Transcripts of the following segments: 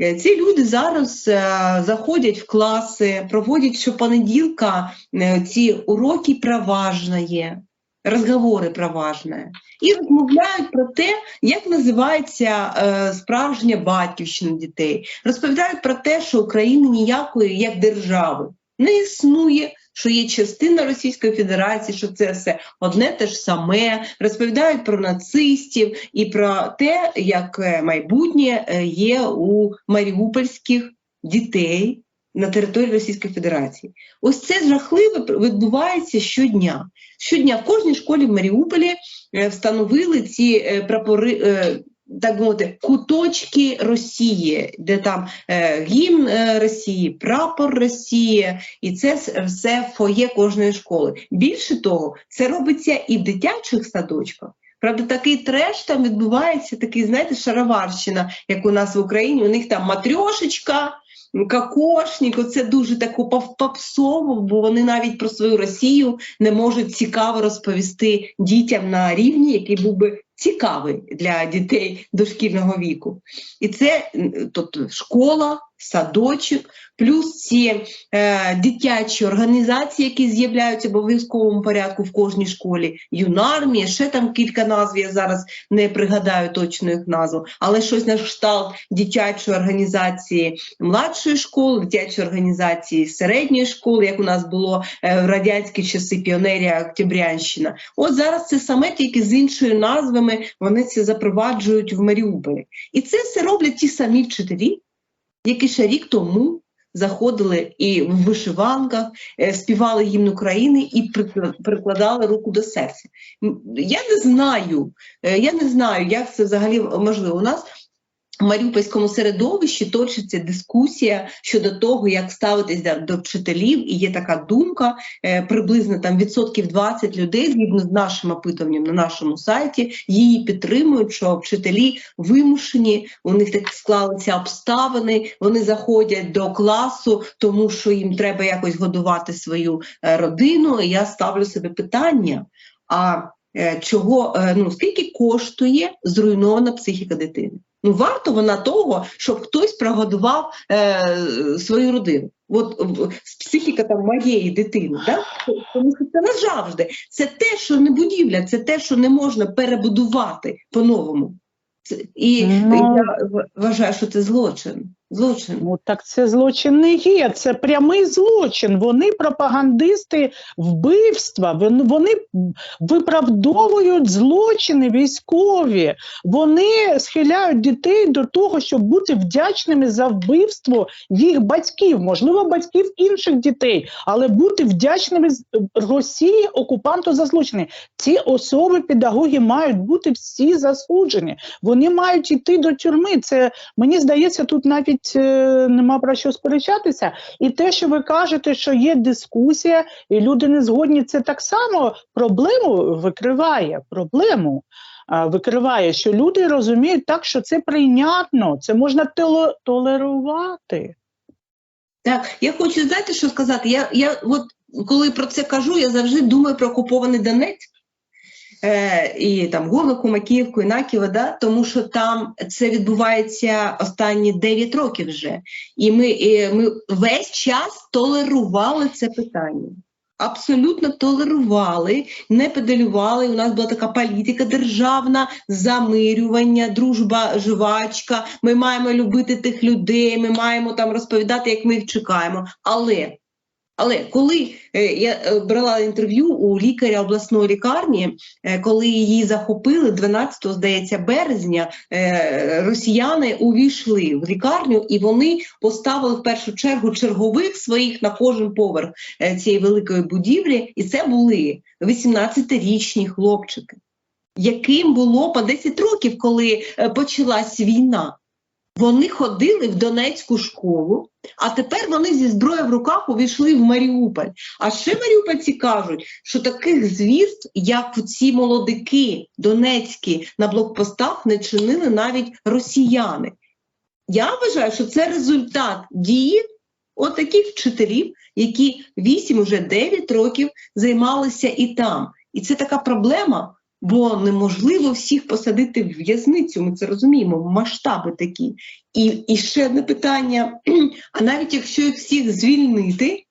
Е, Ці люди зараз е, заходять в класи, проводять щопонеділка е, ці уроки проважної, розговори проважне, і розмовляють про те, як називається справжня батьківщина дітей. Розповідають про те, що України ніякої як держави не існує, що є частина Російської Федерації, що це все одне те ж саме. Розповідають про нацистів і про те, як е, майбутнє е, є у маріупольських дітей на території Російської Федерації. Ось це жахливе відбувається щодня. Щодня в кожній школі в Маріуполі е, встановили ці прапори. Так мовити, куточки Росії, де там е, гімн е, Росії, прапор Росії, і це все фоє кожної школи. Більше того, це робиться і в дитячих садочках. Правда, такий треш там відбувається, такий, знаєте, шароварщина, як у нас в Україні. У них там матрьошечка, кокошник, це дуже пов- попсово, бо вони навіть про свою Росію не можуть цікаво розповісти дітям на рівні, який був би цікавий для дітей дошкільного віку. І це тобто школа, садочок, плюс ці е, дитячі організації, які з'являються в обов'язковому порядку в кожній школі, юнармія, ще там кілька назв, я зараз не пригадаю точно їх назву, але щось на кшталт дитячої організації младшої школи, дитячої організації середньої школи, як у нас було е, в радянські часи піонерія Октябрянщина. От зараз це саме тільки з іншими назвами вони це запроваджують в Маріуполі. І це все роблять ті самі вчителі, які ще рік тому заходили і в вишиванках, е, співали гімн України і прикла- прикладали руку до серця. Я не знаю, е, я не знаю, як це взагалі можливо. У нас в Маріупольському середовищі точиться дискусія щодо того, як ставитись до- вчителів, і є така думка, е, приблизно там відсотків 20 людей, згідно з нашим опитуванням на нашому сайті, її підтримують, що вчителі вимушені, у них так склалися обставини, вони заходять до класу, тому що їм треба якось годувати свою е, родину. І я ставлю собі питання. А е, чого ну скільки коштує зруйнована психіка дитини? Ну варто вона того, щоб хтось прогодував е, свою родину. От психіка там моєї дитини, да? тому що це назавжди. Це те, що не будівля, це те, що не можна перебудувати по-новому. І Ну. я вважаю, що це злочин. Злочин. Ну так це злочин не є, це прямий злочин. Вони пропагандисти вбивства, вони, виправдовують злочини військові. Вони схиляють дітей до того, щоб бути вдячними за вбивство їх батьків, можливо, батьків інших дітей, але бути вдячними Росії окупанту за злочини. Ці особи, педагоги мають бути всі засуджені. Вони мають йти до тюрми. Це мені здається, тут навіть е, нема про що сперечатися. І те, що ви кажете, що є дискусія, і люди не згодні, це так само проблему викриває. Проблему викриває, що люди розуміють так, що це прийнятно, це можна толерувати. Так, я хочу знаєте, що сказати. Я, я от коли про це кажу, я завжди думаю про окупований Донецьк. Е, і там Горлику, Макіївку, Інаківа, да? тому що там це відбувається останні 9 років вже. І ми, і ми весь час толерували це питання. Абсолютно толерували, не педалювали. У нас була така політика державна, замирювання, дружба, жвачка. Ми маємо любити тих людей, ми маємо там розповідати, як ми їх чекаємо. Але але коли е, я е, брала інтерв'ю у лікаря обласної лікарні, е, коли її захопили 12, здається, березня, росіяни увійшли в лікарню і вони поставили в першу чергу чергових своїх на кожен поверх цієї великої будівлі, і це були 18-річні хлопчики, яким було по 10 років, коли почалась війна. Вони ходили в Донецьку школу, а тепер вони зі зброєю в руках увійшли в Маріуполь. А ще маріупольці кажуть, що таких звірств, як ці молодики донецькі на блокпостах, не чинили навіть росіяни. Я вважаю, що це результат дії от вчителів, які 8 уже 9 років займалися і там. І це така проблема. Бо неможливо всіх посадити в в'язницю. Ми це розуміємо, масштаби такі. І, і ще одне питання: а навіть якщо їх всіх звільнити,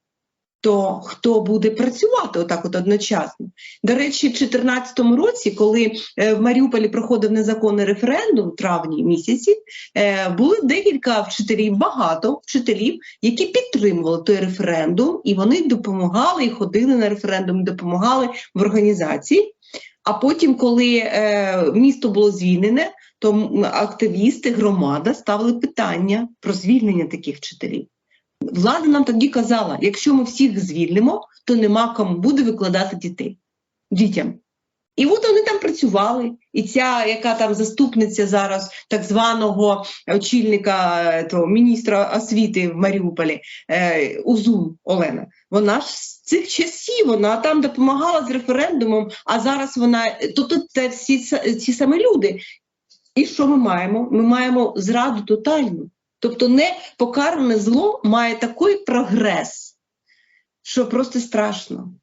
то хто буде працювати отак от одночасно? До речі, в 2014 році, коли е, в Маріуполі проходив незаконний референдум в травні місяці, е, були декілька вчителів, багато вчителів, які підтримували той референдум, і вони допомагали і ходили на референдум, допомагали в організації. А потім, коли е, місто було звільнене, то активісти, громада ставили питання про звільнення таких вчителів. Влада нам тоді казала: якщо ми всіх звільнимо, то нема кому буде викладати дітей дітям. І от вони там працювали, і ця, яка там заступниця зараз так званого очільника е, того, міністра освіти в Маріуполі, е, Узун Олена, вона ж з цих часів вона там допомагала з референдумом, а зараз вона тобто це всі ці самі люди. І що ми маємо? Ми маємо зраду тотальну. Тобто не покаране зло має такий прогрес, що просто страшно.